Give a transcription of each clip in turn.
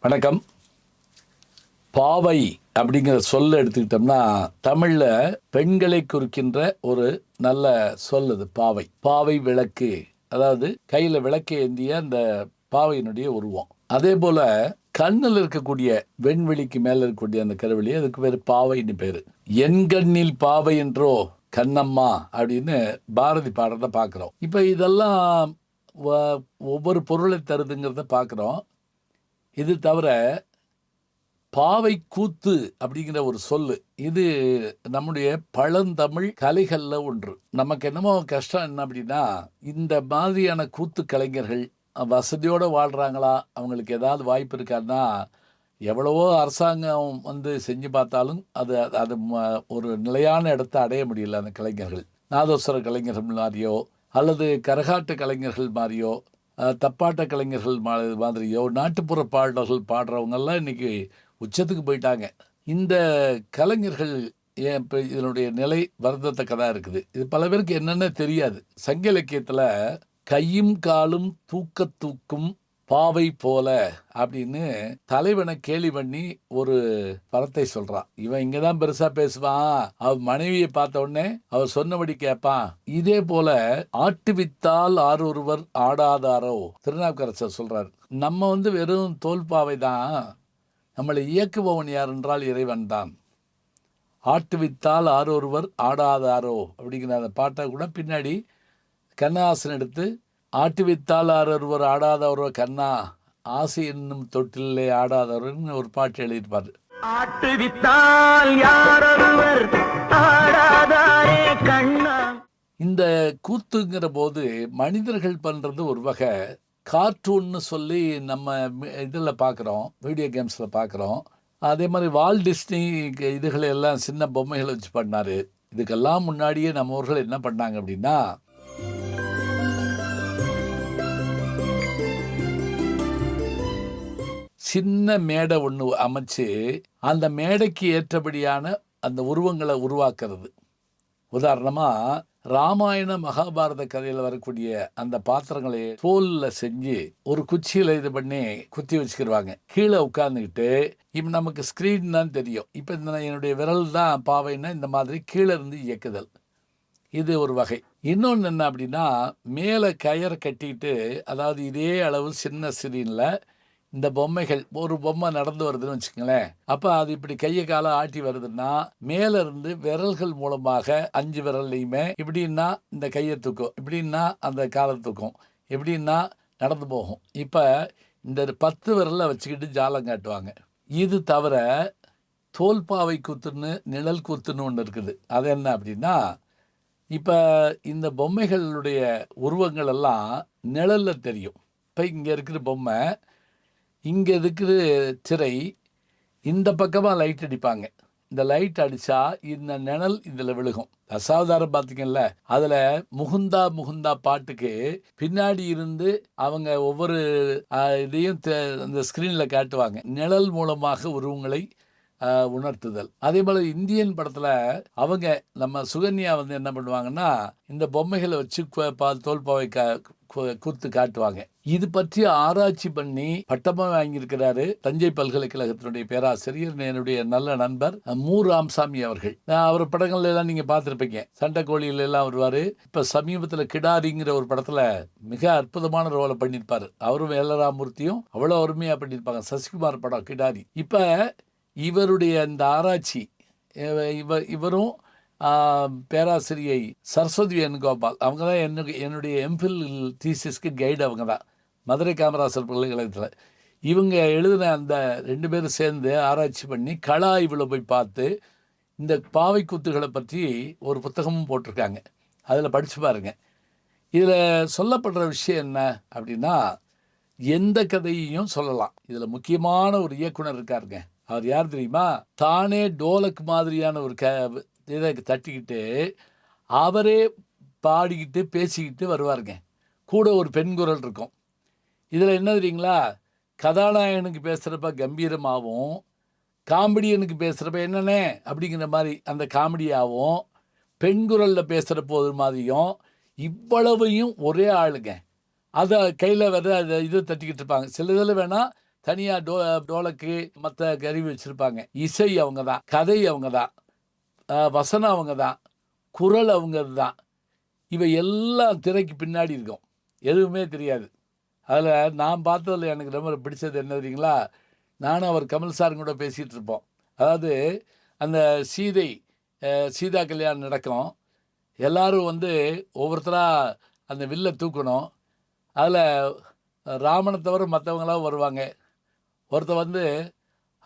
வணக்கம். பாவை அப்படிங்கிற சொல்ல எடுத்துக்கிட்டோம்னா தமிழில் பெண்களை குறிக்கின்ற ஒரு நல்ல சொல் அது பாவை. பாவை விளக்கு. அதாவது கையில் விளக்கு ஏந்திய அந்த பாவையினுடைய உருவம். அதே போல கண்ணில் இருக்கக்கூடிய வெண்வெளிக்கு மேலே இருக்கக்கூடிய அந்த கருவெளி அதுக்கு பேர் பாவைன்னு பேர். என் கண்ணில் பாவை என்றோ கண்ணம்மா அப்படின்னு பாரதி பாடுறத பார்க்குறோம் இப்போ இதெல்லாம் வ- ஒவ்வொரு பொருளை தருதுங்கிறத பார்க்குறோம் இது தவிர பாவை கூத்து அப்படிங்கிற ஒரு சொல்லு. இது நம்முடைய பழந்தமிழ் கலைகளில் ஒன்று. நமக்கு என்னமோ கஷ்டம் என்ன அப்படின்னா இந்த மாதிரியான கூத்து கலைஞர்கள் வசதியோடு வாழ்கிறாங்களா அவங்களுக்கு ஏதாவது வாய்ப்பு இருக்கான்னா எவ்வளவோ அரசாங்கம் வந்து செஞ்சு பார்த்தாலும் அது அது ம- ஒரு நிலையான இடத்தை அடைய முடியல அந்த கலைஞர்கள். நாதோஸ்வர கலைஞர்கள் மாதிரியோ அல்லது கரகாட்டு கலைஞர்கள் மாதிரியோ தப்பாட்ட கலைஞர்கள் மா- மாதிரியோ நாட்டுப்புற பாடல்கள் பாடுறவங்கெல்லாம் இன்னைக்கு உச்சத்துக்கு போயிட்டாங்க. இந்த கலைஞர்கள் ஏன் இப்போ இதனுடைய நிலை வருந்தத்தக்கதாக இருக்குது? இது பல பேருக்கு என்னென்ன தெரியாது. சங்க இலக்கியத்தில் கையும் காலும் தூக்க தூக்கும் பாவை போல அப்படின்னு தலைவனை கேலி பண்ணி ஒரு படத்தை சொல்றான் இவன் இங்கதான் பெருசா பேசுவான். அவ மனைவியை பார்த்த உடனே அவர் சொன்னபடி கேட்பான். இதே போல ஆட்டுவித்தால் ஆரொருவர் ஆடாதாரோ? திருநாவுக்கரசர் சொல்றாரு. நம்ம வந்து வெறும் தோல்பாவை தான். நம்மளை இயக்குபவன் யார் என்றால் இறைவன் தான். ஆட்டுவித்தால் ஆரொருவர் ஆடாதாரோ? அப்படிங்கிற அந்த பாட்டை கூட பின்னாடி கண்ணஹாசன் எடுத்து ஆட்டுவித்தால் ஆரொருவர் ஆடாதவரோ கண்ணா ஆசை என்னும் தொட்டிலே ஆடாதவர்னு ஒரு பாட்டு எழுதியிருப்பார். ஆட்டுவித்தால் யாரொருவர் ஆடாதாரே கண்ணா. இந்த கூத்துங்கிற போது மனிதர்கள் பண்ணுறது ஒரு வகை கார்ட்டூன்னு சொல்லி நம்ம இதில் பார்க்குறோம் வீடியோ கேம்ஸில் பார்க்குறோம். அதே மாதிரி வால் டிஸ்னி இதுகளை எல்லாம் சின்ன பொம்மைகளை வச்சு பண்ணார். இதுக்கெல்லாம் முன்னாடியே நம்ம ஊர்கள் என்ன பண்ணாங்க அப்படின்னா சின்ன மேடை ஒன்று அமைச்சு அந்த மேடைக்கு ஏற்றபடியான அந்த உருவங்களை உருவாக்குறது. உதாரணமாக ராமாயண மகாபாரத கதையில் வரக்கூடிய அந்த பாத்திரங்களை தோலில் செஞ்சு ஒரு குச்சியில் இது பண்ணி குத்தி வச்சுக்கிடுவாங்க கீழே உட்காந்துக்கிட்டு இப்போ நமக்கு ஸ்க்ரீன் தான் தெரியும். இப்போ இந்த என்னுடைய விரல் தான் பாவைன்னா இந்த மாதிரி கீழே இருந்து இயக்குதல். இது ஒரு வகை. இன்னொன்று என்ன அப்படின்னா மேலே கயர் கட்டிட்டு அதாவது இதே அளவு சின்ன ஸ்க்ரீனில் இந்த பொம்மைகள் ஒரு பொம்மை நடந்து வருதுன்னு வச்சுக்கோங்களேன். அப்போ அது இப்படி கையை காலை ஆட்டி வருதுன்னா மேல இருந்து விரல்கள் மூலமாக அஞ்சு விரல்லையுமே இப்படின்னா இந்த கையை தூக்கும் இப்படின்னா அந்த காலை தூக்கும் எப்படின்னா நடந்து போகும். இப்போ இந்த பத்து விரலில் வச்சுக்கிட்டு ஜாலம் காட்டுவாங்க. இது தவிர தோல்பாவை கூத்துன்னு நிழல் கூத்துன்னு ஒன்று இருக்குது. அது என்ன அப்படின்னா இப்போ இந்த பொம்மைகளுடைய உருவங்கள் எல்லாம் நிழலில் தெரியும். இப்போ இங்கே இருக்கிற பொம்மை இங்கே இருக்கிற திரை. இந்த பக்கமாக லைட் அடிப்பாங்க. இந்த லைட் அடித்தா இந்த நிழல் இதில் விழுகும். தசாவதாரம் பார்த்தீங்கல்ல அதில் முகுந்தா முகுந்தா பாட்டுக்கு பின்னாடி இருந்து அவங்க ஒவ்வொரு இதையும் அந்த ஸ்க்ரீனில் காட்டுவாங்க. நிழல் மூலமாக உருவங்களை உணர்த்துதல். அதே போல் இந்தியன் படத்தில் அவங்க நம்ம சுகன்யா வந்து என்ன பண்ணுவாங்கன்னா இந்த பொம்மைகளை வச்சு கு- தோல்பாவை கா கூத்து காட்டுவாங்க. இது பற்றி ஆராய்ச்சி பண்ணி பட்டமாக வாங்கியிருக்கிறாரு தஞ்சை பல்கலைக்கழகத்தினுடைய பேராசிரியர் என்னுடைய நல்ல நண்பர் மு ராம்சாமி அவர்கள். நான் அவர் படங்கள்ல எல்லாம் நீங்க பார்த்துருப்பீங்க. சண்டை கோழியில எல்லாம் வருவாரு. இப்ப சமீபத்துல கிடாரிங்கிற ஒரு படத்துல மிக அற்புதமான ரோலை பண்ணியிருப்பாரு. அவரும் வேலராமூர்த்தியும் அவ்வளோ அருமையா பண்ணியிருப்பாங்க. சசிகுமார் படம் கிடாரி. இப்ப இவருடைய இந்த ஆராய்ச்சி இவ- இவரும் பேராசிரியை சரஸ்வதி வேணுகோபால். அவங்க தான் என்ன என்னுடைய எம்ஃபில் தீசிஸ்க்கு கைடு அவங்க தான் மதுரை காமராசர் பல்கலைக்கழகத்தில். இவங்க எழுதின அந்த ரெண்டு பேரும் சேர்ந்து ஆராய்ச்சி பண்ணி கள ஆய்வில் போய் பார்த்து இந்த பாவை கூத்துகளை பற்றி ஒரு புத்தகமும் போட்டிருக்காங்க. அதில் படித்து பாருங்க. இதில் சொல்லப்படுற விஷயம் என்ன அப்படின்னா எந்த கதையையும் சொல்லலாம். இதில் முக்கியமான ஒரு இயக்குனர் இருக்காருங்க. அவர் யார் தெரியுமா? தானே டோலக் மாதிரியான ஒரு க இதை தட்டிக்கிட்டு அவரே பாடிக்கிட்டு பேசிக்கிட்டு வருவாருங்க. கூட ஒரு பெண் குரல் இருக்கும். இதில் என்ன தெரியுங்களா? கதாநாயகனுக்கு பேசுகிறப்ப கம்பீரமாகவும் காமெடியனுக்கு பேசுகிறப்ப என்னென்ன அப்படிங்கிற மாதிரி அந்த காமெடியாகவும் பெண் குரலில் பேசுகிற போது மாதிரியும் இவ்வளவையும் ஒரே ஆளுங்க. அதை கையில் வர அதை இது தட்டிக்கிட்டு இருப்பாங்க. சில இதில் வேணால் தனியாக டோ டோலக்கு மற்ற கருவி வச்சுருப்பாங்க. இசை அவங்க தான் கதை அவங்க தான். வசனம் அவங்க தான் குரல் அவங்க தான் இவை எல்லாம் திரைக்கு பின்னாடி இருக்கும். எதுவுமே தெரியாது. அதில் நான் பார்த்ததில் எனக்கு ரொம்ப பிடிச்சது என்ன தெரியுங்களா? நானும் அவர் கமல் சாரும் கூட பேசிகிட்டு இருப்போம். அதாவது அந்த சீதை சீதா கல்யாணம் நடக்கும். எல்லாரும் வந்து ஒவ்வொருத்தராக அந்த வில்லை தூக்கணும். அதில் ராமனை தவிர மற்றவங்களாம் வருவாங்க. ஒருத்தன் வந்து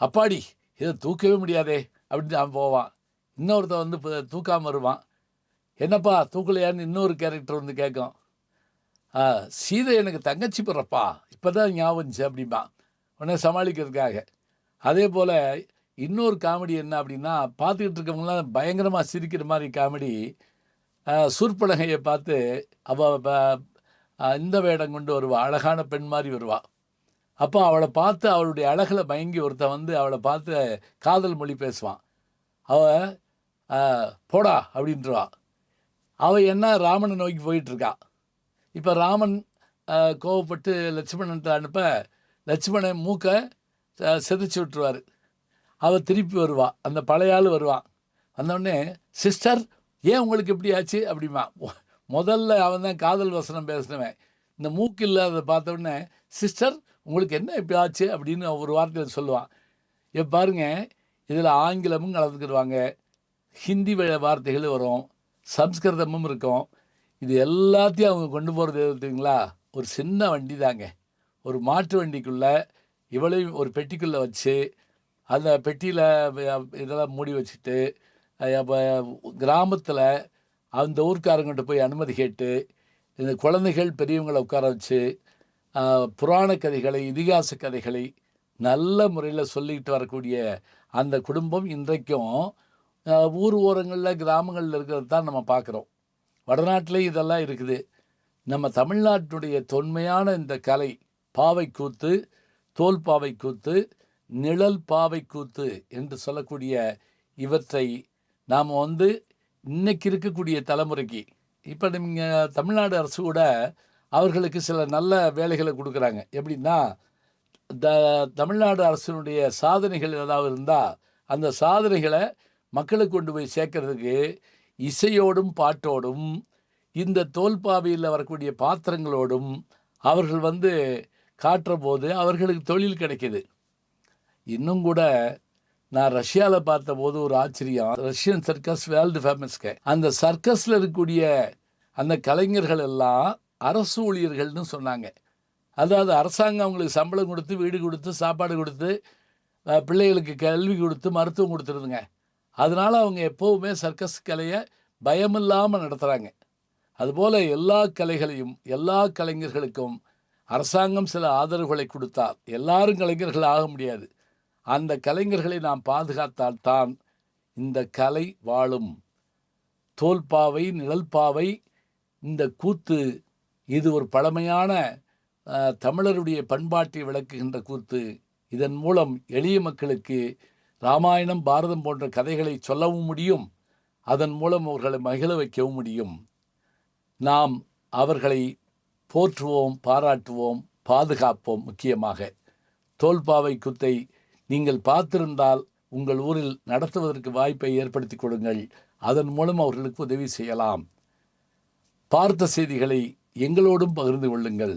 அப்பாடி இதை தூக்கவே முடியாதே அப்படின்னு அவன் போவான். இன்னொருத்தன் வந்து இப்போ தூக்காமல் வருவான். என்னப்பா தூக்கலையான்னு இன்னொரு கேரக்டர் வந்து கேட்கும். சீதை எனக்கு தங்கச்சி பிறப்பா? இப்போ தான் ஞாபகம் வந்துச்சு அப்படிம்பா. உடனே சமாளிக்கிறதுக்காக. அதே போல் இன்னொரு காமெடி என்ன அப்படின்னா பார்த்துக்கிட்டு இருக்கவங்களாம் பயங்கரமாக சிரிக்கிற மாதிரி காமெடி சூர்பலகையை பார்த்து அவள் இந்த வேடம் கொண்டு வருவாள் அழகான பெண் மாதிரி வருவாள் அப்போ அவளை பார்த்து அவளுடைய அழகில் மயங்கி ஒருத்தன் வந்து அவளை பார்த்து காதல் மொழி பேசுவான். அவ போடா அப்படின்றவா அவள் என்ன ராமனை நோக்கி போயிட்டுருக்கா. இப்போ ராமன் கோவப்பட்டு லட்சுமணன்ட்ட அனுப்ப லட்சுமணன் மூக்கை செதுச்சு விட்டுருவார். அவள் திருப்பி வருவா. அந்த பழைய ஆள் வருவான் வந்தோடனே சிஸ்டர் ஏன் உங்களுக்கு எப்படி ஆச்சு? அப்படிமா முதல்ல அவன் தான் காதல் வசனம் பேசினவன். இந்த மூக்கு இல்லாத பார்த்த உடனே சிஸ்டர் உங்களுக்கு என்ன இப்படி ஆச்சு? அப்படின்னு ஒரு வார்த்தையில் சொல்லுவான். இப்போ பாருங்க இதில் ஆங்கிலமும் கலந்துக்கிடுவாங்க. ஹிந்தி வ- வார்த்தைகள் வரும். சம்ஸ்கிருதமும் இருக்கும். இது எல்லாத்தையும் அவங்க கொண்டு போகிறது தெரியுங்களா? ஒரு சின்ன வண்டி தாங்க. ஒரு மாட்டு வண்டிக்குள்ளே இவளையும் ஒரு பெட்டிக்குள்ளே வச்சு அந்த பெட்டியில் இதெல்லாம் மூடி வச்சுட்டு கிராமத்தில் அந்த ஊர்க்காரங்கிட்ட போய் அனுமதி கேட்டு இந்த குழந்தைகள் பெரியவங்களை உட்கார வச்சு புராண கதைகளை இதிகாச கதைகளை நல்ல முறையில் சொல்லிக்கிட்டு வரக்கூடிய அந்த குடும்பம் இன்றைக்கும் ஊர் ஓரங்களில் கிராமங்களில் இருக்கிறது தான் நம்ம பார்க்குறோம். வடநாட்டிலே இதெல்லாம் இருக்குது. நம்ம தமிழ்நாட்டினுடைய தொன்மையான இந்த கலை பாவை கூத்து தோல் பாவை கூத்து நிழல் பாவை கூத்து என்று சொல்லக்கூடிய இவற்றை நாம் வந்து இன்னைக்கு இருக்கக்கூடிய தலைமுறைக்கு இப்போ நீங்கள் தமிழ்நாடு அரசு கூட அவர்களுக்கு சில நல்ல வேலைகளை கொடுக்குறாங்க. எப்படின்னா த தமிழ்நாடு அரசினுடைய சாதனைகள் ஏதாவது இருந்தால் அந்த சாதனைகளை மக்களுக்கு கொண்டு போய் சேர்க்கறதுக்கு இசையோடும் பாட்டோடும் இந்த தோல்பாவையில் வரக்கூடிய பாத்திரங்களோடும் அவர்கள் வந்து காட்டுற போது அவர்களுக்கு தொழில் கிடைக்கிது. இன்னும் கூட நான் ரஷ்யாவில் பார்த்தபோது ஒரு ஆச்சரியம். ரஷ்யன் சர்க்கஸ் வேர்ல்டு ஃபேமஸ்க்கு அந்த சர்க்கஸில் இருக்கக்கூடிய அந்த கலைஞர்கள் எல்லாம் அரசு ஊழியர்கள்னு சொன்னாங்க. அதாவது அரசாங்கம் அவங்களுக்கு சம்பளம் கொடுத்து வீடு கொடுத்து சாப்பாடு கொடுத்து பிள்ளைகளுக்கு கல்வி கொடுத்து மருத்துவம் கொடுத்துருதுங்க. அதனால் அவங்க எப்போவுமே சர்க்கஸ் கலையை பயமில்லாமல் நடத்துகிறாங்க அதுபோல் எல்லா கலைகளையும் எல்லா கலைஞர்களுக்கும் அரசாங்கம் சில ஆதரவுகளை கொடுத்தால் எல்லாரும் கலைஞர்கள் ஆக முடியாது. அந்த கலைஞர்களை நாம் பாதுகாத்தால் தான் இந்த கலை வாழும். தோல்பாவை நிழல்பாவை இந்த கூத்து இது ஒரு பழமையான தமிழருடைய பண்பாட்டை விளக்குகின்ற கூத்து இதன் மூலம் எளிய மக்களுக்கு ராமாயணம் பாரதம் போன்ற கதைகளை சொல்லவும் முடியும். அதன் மூலம் அவர்களை மகிழ வைக்கவும் முடியும். நாம் அவர்களை போற்றுவோம் பாராட்டுவோம் பாதுகாப்போம் முக்கியமாக. தோல்பாவை குத்தை நீங்கள் பார்த்திருந்தால் உங்கள் ஊரில் நடத்துவதற்கு வாய்ப்பை ஏற்படுத்தி கொடுங்கள். அதன் மூலம் அவர்களுக்கு உதவி செய்யலாம். பார்த்த செய்திகளை எங்களோடும் பகிர்ந்து கொள்ளுங்கள்.